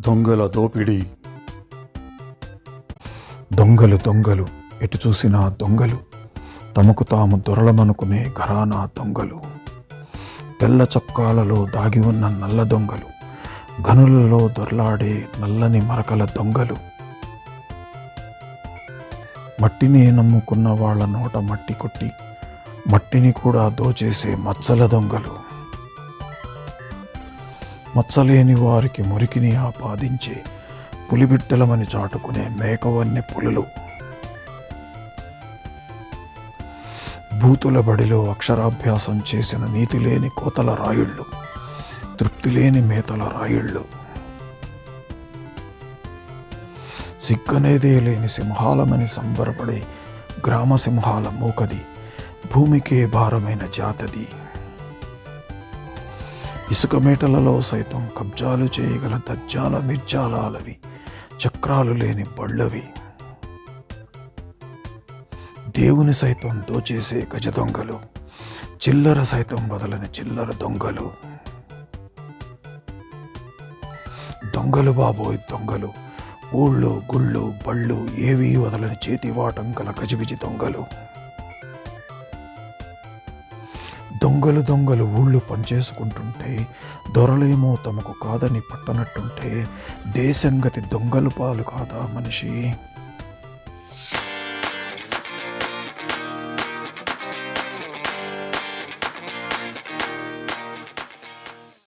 దొంగల దోపిడీ. దొంగలు దొంగలు ఎటు చూసినా దొంగలు తమకు తాము దొరలమనుకునే ఘరానా దొంగలు. తెల్ల చొక్కాలలో దాగి ఉన్న నల్ల దొంగలు గనులలో దొరలాడే నల్లని మరకల దొంగలు. మట్టిని నమ్ముకున్న వాళ్ళ నోట మట్టి కొట్టి మట్టిని కూడా దోచేసే మచ్చల దొంగలు. మచ్చలేని వారికి మురికిని ఆపాదించే పులిబిట్టలమని చాటుకునే మేకవన్నె పులులు. భూతుల బడిలో అక్షరాభ్యాసం చేసిన నీతి లేని కోతల రాయుళ్ళు తృప్తి లేని మేతల రాయుళ్ళు. సిగ్గనేదే లేని సింహాలమని సంబరపడే గ్రామ సింహాల మూకది భూమికే భారమైన జాతది. ఇసుక మేటలలో సైతం కబ్జాలు చేయగల దజ్జాల మిర్జాలాలవి చక్రాలు లేని బళ్ళవి. దేవుని సైతం దోచేసే గజ దొంగలు చిల్లర సైతం వదలని చిల్లర దొంగలు. దొంగలు బాబోయ్ దొంగలు ఊళ్ళు గుళ్ళు బళ్ళు ఏవీ వదలని చేతివాటం గల గజిబిజి దొంగలు. దొంగలు దొంగలు ఊళ్ళు పనిచేసుకుంటుంటే దొరలేమో తమకు కాదని పట్టనట్టుంటే దేశంగతి దొంగలు పాలు కాదా మనిషి?